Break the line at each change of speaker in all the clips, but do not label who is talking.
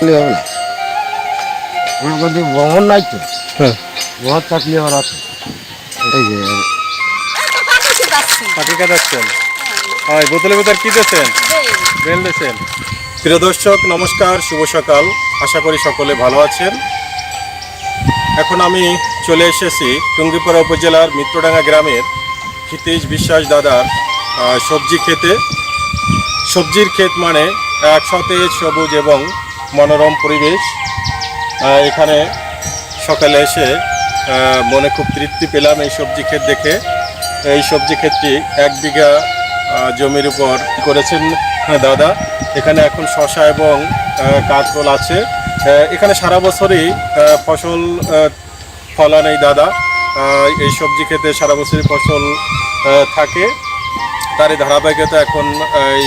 থাকলে হবে না। আমার নাই তো।
হ্যাঁ।
ভ্রমণ থাকলে আবার আছে। এই যে
পাখি কাটাচ্ছেন হয়। বোতলে বোতল কি দিয়েছেন? বেল। দিয়েছেন। প্রিয় দর্শক নমস্কার শুভ সকাল। আশা করি সকলে ভালো আছেন। এখন আমি চলে এসেছি টুঙ্গিপাড়া উপজেলার মিত্রডাঙ্গা গ্রামের ক্ষিতীশ বিশ্বাস দাদার সবজি খেতে। সবজির ক্ষেত মানে এক সতেজ সবুজ এবং মনোরম পরিবেশ। এখানে সকালে এসে মনে খুব তৃপ্তি পেলাম এই সবজি ক্ষেত দেখে। এই সবজি ক্ষেতটি এক বিঘা জমির উপর করেছেন দাদা। এখানে এখন শশা এবং কাঁকরোল আছে। এখানে সারা বছরই ফসল ফলান এই দাদা। এই সবজি ক্ষেতে সারা বছরই ফসল থাকে। তারই ধারাবাহিকতা এখন এই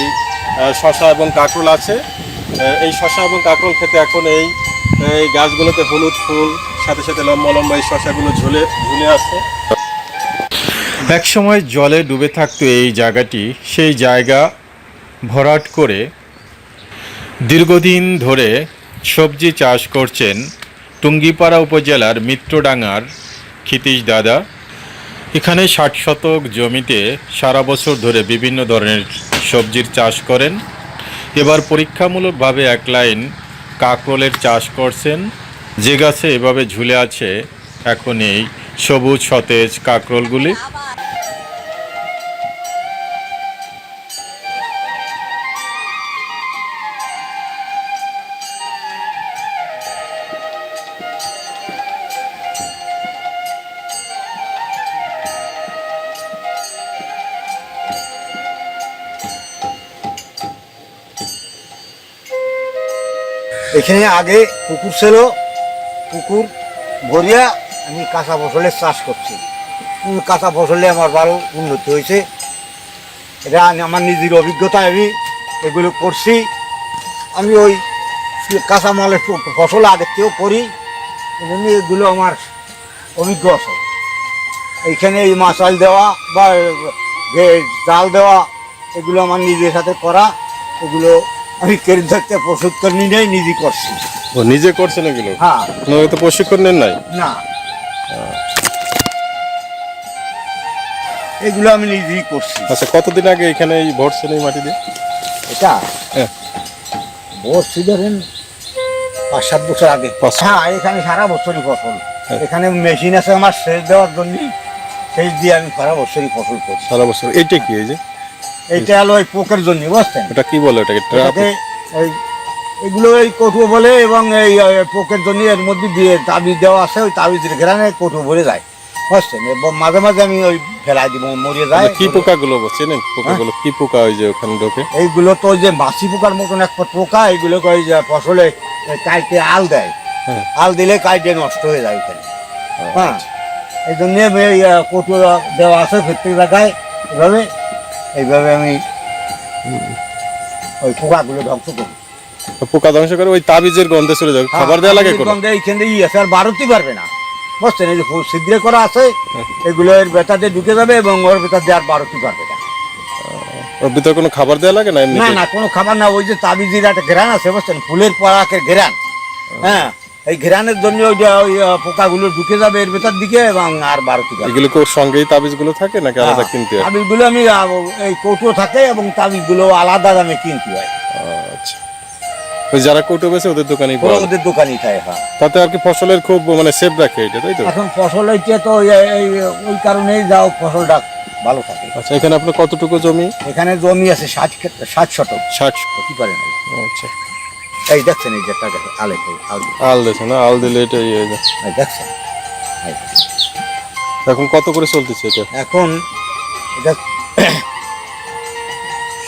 শশা এবং কাঁকরোল আছে। এই শশা এবং কাঁকরোল খেতে এখন এই এই গাছগুলোতে হলুদ ফুল, সাথে সাথে লম্বা লম্বা এই শশাগুলো ঝুলে ঝুলে আছে। একসময় জলে ডুবে থাকতো এই জায়গাটি, সেই জায়গা ভরাট করে দীর্ঘদিন ধরে সবজি চাষ করছেন টুঙ্গিপাড়া উপজেলার মিত্রডাঙ্গার ক্ষিতীশ দাদা। এখানে ষাট শতক জমিতে সারা বছর ধরে বিভিন্ন ধরনের সবজির চাষ করেন। এবার পরীক্ষামূলকভাবে এক লাইন কাঁকরোলের চাষ করছেন। যে গাছে এভাবে ঝুলে আছে এখন এই সবুজ সতেজ কাঁকরোলগুলি।
এখানে আগে পুকুর ছিল, পুকুর ভরিয়া আমি কাঁচা ফসলের চাষ করছি। কাঁচা ফসলে আমার ভালো উন্নতি হয়েছে। এটা আমি- আমার নিজের অভিজ্ঞতা, আমি এগুলো করছি। আমি ওই কাঁচা মালের ফসল আগের থেকেও করি। এই জন্য এগুলো আমার অভিজ্ঞ আছে। এইখানে এই মাছাল দেওয়া বা জাল দেওয়া, এগুলো আমার নিজের সাথে করা। এগুলো আমি কেরিন থাকতে করে নিয়ে নিজে করছি।
ও নিজে করছেন এগুলো
হ্যাঁ।
কোনো তো প্রশিক্ষণ নেন নাই?
না। এগুলো আমি নিজেই করছি।
আচ্ছা কতদিন আগে এখানে এই ভরছেন এই মাটি দিয়ে?
এটা?
হ্যাঁ।
বসছি ধরেন পাঁচ সাত বছর আগে। হ্যাঁ এখানে সারা বছরই ফসল।
হ্যাঁ।
এখানে মেশিন আছে আমার সেচ দেওয়ার জন্য সেচ দিয়ে আমি সারা বছরই ফসল করছি।
সারা বছর। এইটা কি এই যে?
এইটা হলো ওই পোকের জন্য বুঝছেন?
ওটা কি বলে
এটাকে এই এগুলো এই কটুয়া বলে এবং এই পোকের জন্য এর মধ্যে দিয়ে তাবিজ দেওয়া আছে ওই তাবিজের ঘেরানে কটুয়া বলে যায় বুঝছেন? এবং মাঝে মাঝে আমি ওই ফেলাই দিব মরিয়ে যায়
কি পোকাগুলো চেনেন? পোকাগুলো কি পোকা ওই যে ওখানে ঢোকে?
এইগুলো তো ওই যে মাছি পোকার মতন একটা পোকা এইগুলো ওই যে ফসলে কাইটে আল দেয়।
হ্যাঁ।
আল দিলে কাইটে নষ্ট হয়ে যায় ওখানে হ্যাঁ। এই জন্য কটু দেওয়া আছে প্রত্যেক জায়গায় এইভাবে এইভাবে আমি ওই পোকাগুলো ধ্বংস করি।
পোকা ধ্বংস করে ওই তাবিজের গন্ধে চলে যাবে। খাবার দেওয়া লাগে
গন্ধে এইখানে ই আছে আর বাড়তে পারবে না। বুঝছেন এই যে ছিদ্রে করা আছে এগুলো এর বেতাতে ঢুকে যাবে এবং ওর দিয়ে আর বাড়তে পারবে না।
ওর ভিতরে কোনো খাবার দেওয়া লাগে না
না না কোনো খাবার না ওই যে তাবিজির একটা ঘেরান আছে বুঝছেন ফুলের পরাকের ঘেরান। হ্যাঁ এই ঘেরানের জন্য ওই আহ, পোকাগুলো ঢুকে যাবে এর ভেতর দিকে এবং আর বাড়তে পারবে
এগুলো কি ওর সঙ্গেই তাবিজগুলো থাকে নাকি আলাদা কিনতে হয়?
তাবিজগুলো আমি এই কৌটো থাকে এবং তাবিজগুলো আলাদা দামে কিনতে হয়।
আচ্ছা। ওই যারা কৌটো বেছে ওদের দোকানেই পাওয়া
ওদের দোকানই খায় হ্যাঁ।
তাতে আর কি ফসলের খুব মানে সেফ রাখে এটা তাই তো?
এখন ফসল হইতে তো এই ওই কারণেই যাও ফসলটা ভালো থাকে।
আচ্ছা এখানে আপনার কতটুকু জমি?
এখানে জমি আছে ষাট ক্ষেত্রে ষাট শতক।
ষাট
হতে পারে না
আচ্ছা।
এই দেখছেন এই যে দেখো, আলে আল
দিয়েছে না? আল দিলে এটা ইয়ে হয়ে যায়।
দেখছেন?
এখন কত করে চলতেছে এটা?
এখন এটা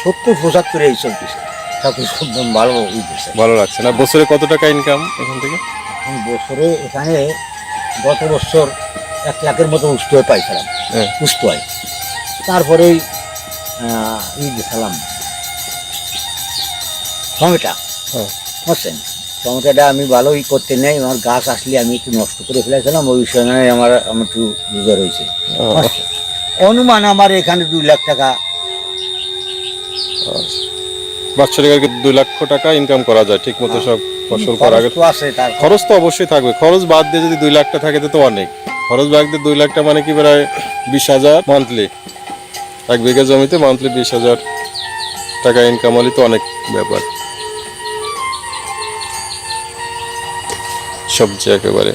সত্তর পঁচাত্তর এই চলতেছে। তাতে খুব ভালো
ভালো লাগছে না? বছরে কত টাকা ইনকাম এখান থেকে?
এখন বছরে এখানে গত বছর এক লাখের মতো উষ্ট হয়ে পাইছিলাম।
হ্যাঁ।
উষ্ট হয়। তারপরেই ই দিয়েছিলাম টমেটা।
হ্যাঁ।
বুঝছেন টমেটোটা আমি ভালোই করতে নেই আমার গাছ আসলে আমি একটু নষ্ট করে ফেলেছিলাম ওই সময় আমার আমার একটু বুঝার হয়েছে। অনুমান আমার এখানে দুই লাখ টাকা।
বাৎসরিক আর দুই লক্ষ টাকা ইনকাম করা যায় ঠিক মতো সব ফসল করার আগে।
খরচ তো আছে তার
খরচ তো অবশ্যই থাকবে খরচ বাদ দিয়ে যদি দুই লাখ টাকা থাকে তো অনেক। খরচ বাদ দিয়ে দুই লাখ টাকা মানে কি প্রায় বিশ হাজার মান্থলি এক বিঘা জমিতে মান্থলি বিশ হাজার টাকা ইনকাম হলে তো অনেক ব্যাপার। সবজি একেবারে।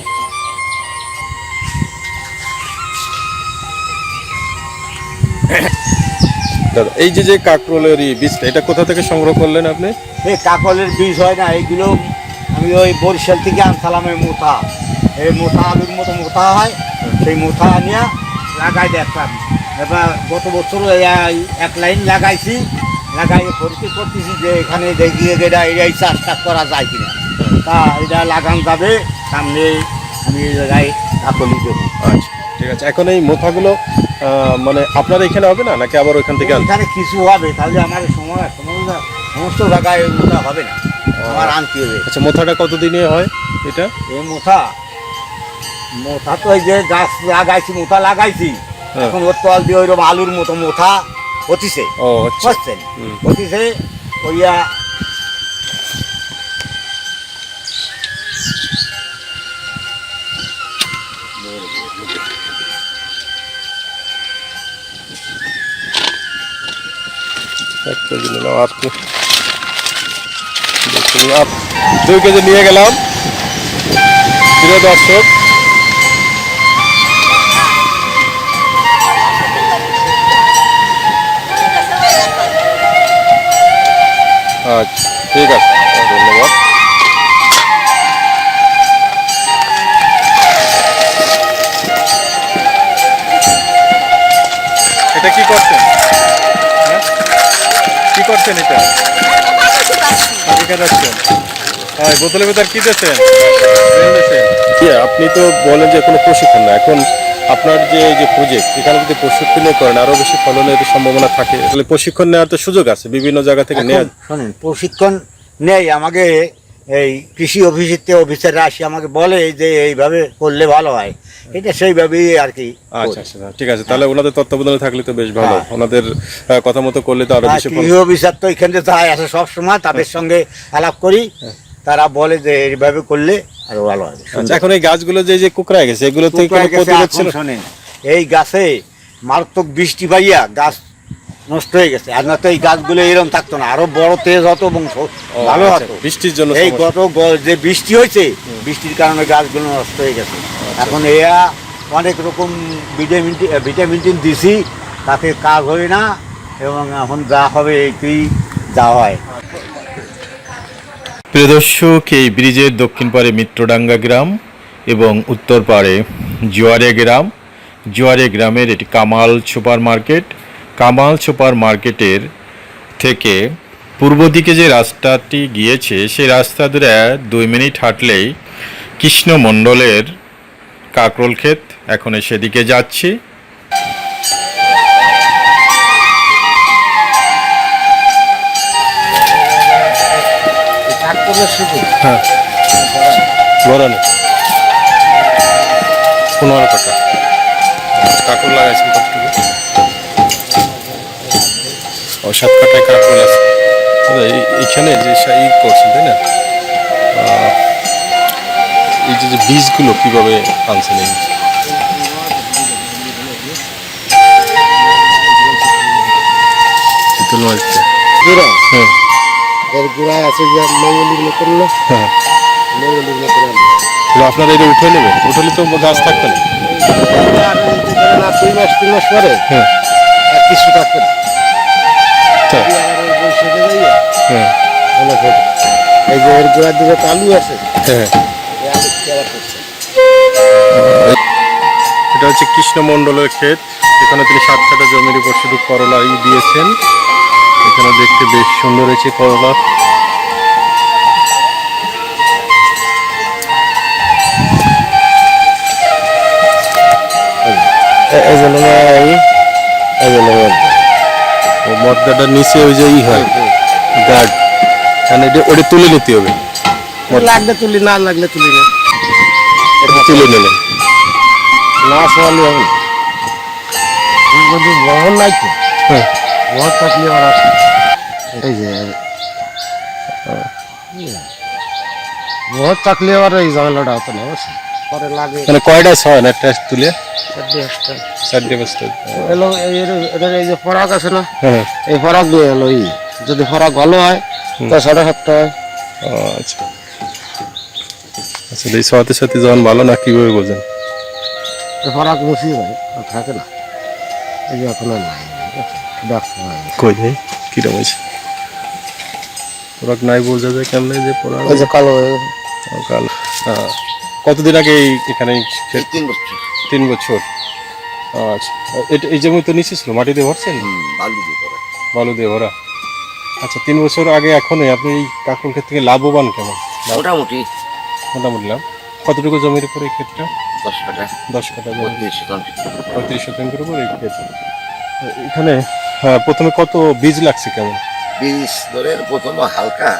দাদা, এই যে যে কাকরোলের বীজটা, এটা কোথা থেকে সংগ্রহ করলেন আপনি?
এই কাকলের বীজ হয় না, এইগুলো আমি ওই বরিশাল থেকে আনসালাম এই মোথা এই মোথা আলুর মতো মোথা হয়, সেই মোথা নিয়ে লাগাই দেখতাম। এবার গত বছর এক লাইন লাগাইছি লাগাই পরীক্ষা করতেছি যে এখানে দেখি এটা এই চাষটা করা যায় কিনা। তা এটা লাগান যাবে সামনে আমি এই জায়গায় কাকলি দেবো
আচ্ছা ঠিক আছে। এখন এই মোথাগুলো মানে আপনার এখানে হবে না নাকি আবার ওইখান থেকে
এখানে কিছু হবে তাহলে আমার সময় সমস্ত- সমস্ত জায়গায় মোথা হবে না। আমার আনতে হবে।
আচ্ছা মোথাটা কতদিনে হয় এটা?
এই মোথা মোথা তো এই যে গাছ লাগাইছি মোথা লাগাইছি
হ্যাঁ।
এখন ওর তল দিয়ে ওইরকম আলুর মতো মোথা হতিছে।
ও আচ্ছা। হুম।
হতিছে ওইয়া
এক কেজি নিলাম আর কি আর দুই কেজি নিয়ে গেলাম। প্রিয় দর্শক আচ্ছা ঠিক আছে, ধন্যবাদ। এটা কি করছেন? করছেন এটা? হ্যাঁ ভেতর কি দিয়েছেন? আপনি তো বলেন যে কোনো প্রশিক্ষণ না। এখন আপনার যে এই যে প্রজেক্ট এখানে যদি প্রশিক্ষণ করেন আরও বেশি ফলনের সম্ভাবনা থাকে। তাহলে প্রশিক্ষণ নেওয়ার তো সুযোগ আছে বিভিন্ন জায়গা থেকে নেওয়া
শোনেন প্রশিক্ষণ নেই আমাকে এই কৃষি অফিসের অফিসাররা আসি আমাকে বলে যে এইভাবে করলে ভালো হয়। এটা সেইভাবেই আর কি
আচ্ছা আচ্ছা ঠিক আছে তাহলে ওনাদের তত্ত্বাবধানে থাকলে তো বেশ ভালো।
হ্যাঁ।
ওনাদের কথা মতো করলে তো আরও
আর
বেশি
কৃষি অফিসার তো এখানে যায় আসে সবসময় তাদের সঙ্গে আলাপ করি। তারা বলে যে এইভাবে করলে আরও ভালো হবে।
আচ্ছা এখন এই গাছগুলো যে যে কুকড়ায় গেছে এগুলো ছিল?
এই গাছে মারাত্মক বৃষ্টি পাইয়া গাছ নষ্ট হয়ে গেছে। আর না তো এই গাছগুলো এরকম থাকতো না। আরও বড় তেজ হতো এবং ভালো
আচ্ছা,
হতো।
বৃষ্টির জন্য
এই গত যে বৃষ্টি হয়েছে বৃষ্টির কারণে গাছগুলো নষ্ট হয়ে গেছে।
আচ্ছা।
এখন এয়া অনেক রকম ভিটামিন ভিটামিন টিন দিছি তাতে কাজ হয় না এবং এখন যা হবে এইটি যা হয়।
প্রিয় দর্শক এই ব্রিজের দক্ষিণ পাড়ে মিত্রডাঙ্গা গ্রাম এবং উত্তর পাড়ে জোয়ারে গ্রাম। জোয়ারে গ্রামের এটি Kamal supermarket Kamal super মার্কেটের থেকে পূর্ব দিকে যে রাস্তাটি গিয়েছে, সেই রাস্তা ধরে দুই মিনিট হাঁটলেই কৃষ্ণমণ্ডলের কাকরোল ক্ষেত। এখন সেদিকে যাচ্ছি।
হ্যাঁ। লাগাইছেন ও সাত কাটায় কাকুর আছে। এইখানে যে ই করছেন তাই না? এই যে যে বীজগুলো কীভাবে আনছেন এই চিতল মাছটা হ্যাঁ।
এর গোড়ায় আছে যে
হ্যাঁ।
আলু।
আপনারা এটা উঠে নেবেন। উঠলে তো গাছ থাকবে না।
দুই মাস তিন মাস পরে
হ্যাঁ।
আর কিছু থাকবে না
তাই?
এই
হ্যাঁ
যে গোড়ার দিকে আলু আছে।
হ্যাঁ। এটা হচ্ছে কৃষ্ণ মণ্ডলের ক্ষেত। এখানে তিনি সাত কাটা জমির উপর শুধু করলা ই দিয়েছেন। এখানে দেখতে বেশ সুন্দর হয়েছে করলা।
এই জন্য এই এই জন্য
ও মদ্দাটার নিচে ওই যে ই হয় গার্ড মানে এটা ওটা তুলে নিতে হবে।
লাগলে তুলি না লাগলে তুলি না।
এটা তুলে নিলেন
না শোয়ালি হবে না। কিন্তু নাই তো
হ্যাঁ।
থাকলে আবার আসে এই যে
বহুত থাকলে আবার এই ঝামেলাটা হতো না বুঝছেন? পরে লাগে।
মানে কয়টা ছয় না একটা তুলে?
এলো এই এই যে ফরাক আছে না
হ্যাঁ।
এই ফরাক এলো এই যদি ফরাক ভালো হয় তো সাড়ে সাতটা হয়।
আচ্ছা। আসলে এই সাথে সাথে যখন ভালো না কীভাবে বোঝেন?
ফরাক হয় আর থাকে না। এই যে এখন আর নাই
কই নেই? কিরম হয়েছে? পরাগ নাই বোঝা যায় কেমনে যে
ওই যে কালো। হয়ে
হ্যাঁ। কতদিন আগে এই এখানে এই
তিন বছর।
তিন বছর। আচ্ছা। এটা এই জমি তো নিচে ছিল মাটি দিয়ে ভরছেন?
বালু দিয়ে করে
বালু দিয়ে ভরা। আচ্ছা তিন বছর আগে এখনই আপনি এই কাকুর ক্ষেত থেকে লাভবান কেমন?
মোটামুটি।
মোটামুটি লাভ। কতটুকু জমির উপরে এই ক্ষেতটা?
দশ টাকা
দশ কাঠা
পঁয়ত্রিশ শতাংশ।
পঁয়ত্রিশ শতাংশের উপর এই ক্ষেত। এখানে হ্যাঁ প্রথমে কত বীজ লাগছে কেমন?
বীজ ধরে প্রথম হালকা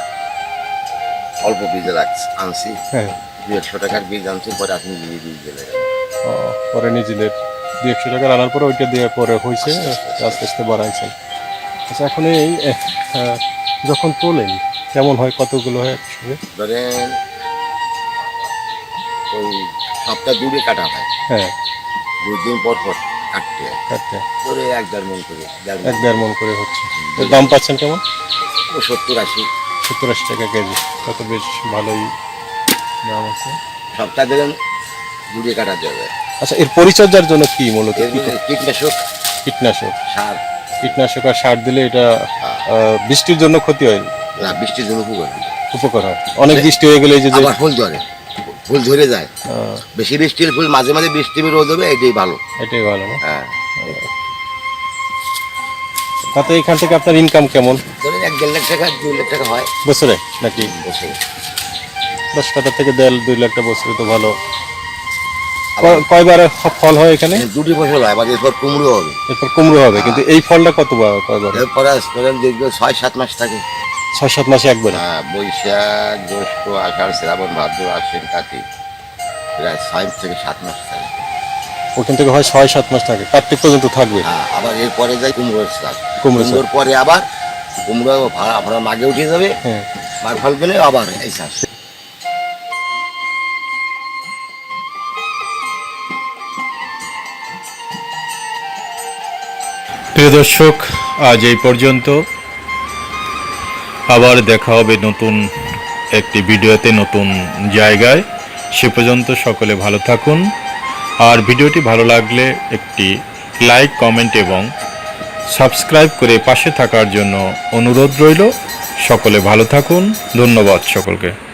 অল্প বীজ লাগছে আনছি।
হ্যাঁ।
দু একশো টাকার বীজ আনছি পরে আপনি বীজ দিলে
ও, পরে নিজেদের দু একশো টাকা আনার পরে ওইটা দিয়ে পরে হয়েছে আস্তে আস্তে বাড়াইছেন আচ্ছা এখন এই যখন তোলেন কেমন হয় কতগুলো হয় একসঙ্গে
ধরেন ওই সপ্তাহ দূরে কাটা হয়।
হ্যাঁ।
দুই দিন পর পর কাটতে
আচ্ছা
ধরে এক দেড় মন করে
এক দেড় মন করে হচ্ছে। দাম পাচ্ছেন কেমন?
ও সত্তর আশি।
সত্তর আশি টাকা কেজি। কত বেশ ভালোই দাম আছে।
সপ্তাহ ধরেন দূরে কাটা যাবে।
আচ্ছা এর পরিচর্যার জন্য কি মূলত
কীটনাশক।
কীটনাশক।
সার।
কীটনাশক আর সার দিলে এটা আহ, বৃষ্টির জন্য ক্ষতি হয়? না,
বৃষ্টির জন্য উপকার
উপকার হয়। অনেক বৃষ্টি হয়ে গেলে এই যে
আবার ফুল ধরে ফুল ধরে যায়।
আহ,
বেশি বৃষ্টির ফুল মাঝে মাঝে বৃষ্টি রোদ হবে এটাই ভালো।
এটাই ভালো না?
হ্যাঁ।
তাতে এখান থেকে আপনার ইনকাম কেমন?
ধরেন এক দেড় লাখ টাকা দুই লাখ টাকা হয়।
বছরে নাকি?
বছরে।
দশ টাকা থেকে দেড় দুই লাখ টাকা বছরে তো ভালো। কয়বার ফল হয় এখানে?
দুটি ফসল হয় আবার এরপর কুমড়ো হবে।
এরপর কুমড়ো হবে কিন্তু এই ফলটা কতবার কয়বার?
এরপরে দেখবে ছয় সাত মাস থাকে।
ছয় সাত মাসে একবার?
হ্যাঁ বৈশাখ জ্যৈষ্ঠ আষাঢ় শ্রাবণ ভাদ্র আশ্বিন কার্তিক প্রায় ছয় থেকে সাত মাস থাকে।
ওখান থেকে হয় ছয় সাত মাস থাকে কার্তিক পর্যন্ত থাকবে?
হ্যাঁ আবার এরপরে যায় কুমড়োর চাষ।
কুমড়ো
কুমড়োর পরে আবার কুমড়ো ভাড়া ভাড়া মাগে উঠে যাবে
হ্যাঁ।
মাঘ ফল পেলে আবার এই চাষ।
প্রিয় দর্শক, আজ এই পর্যন্ত। আবার দেখা হবে নতুন একটি ভিডিওতে, নতুন জায়গায়। সে পর্যন্ত সকলে ভালো থাকুন। আর ভিডিওটি ভালো লাগলে একটি লাইক, কমেন্ট এবং সাবস্ক্রাইব করে পাশে থাকার জন্য অনুরোধ রইল। সকলে ভালো থাকুন। ধন্যবাদ সকলকে।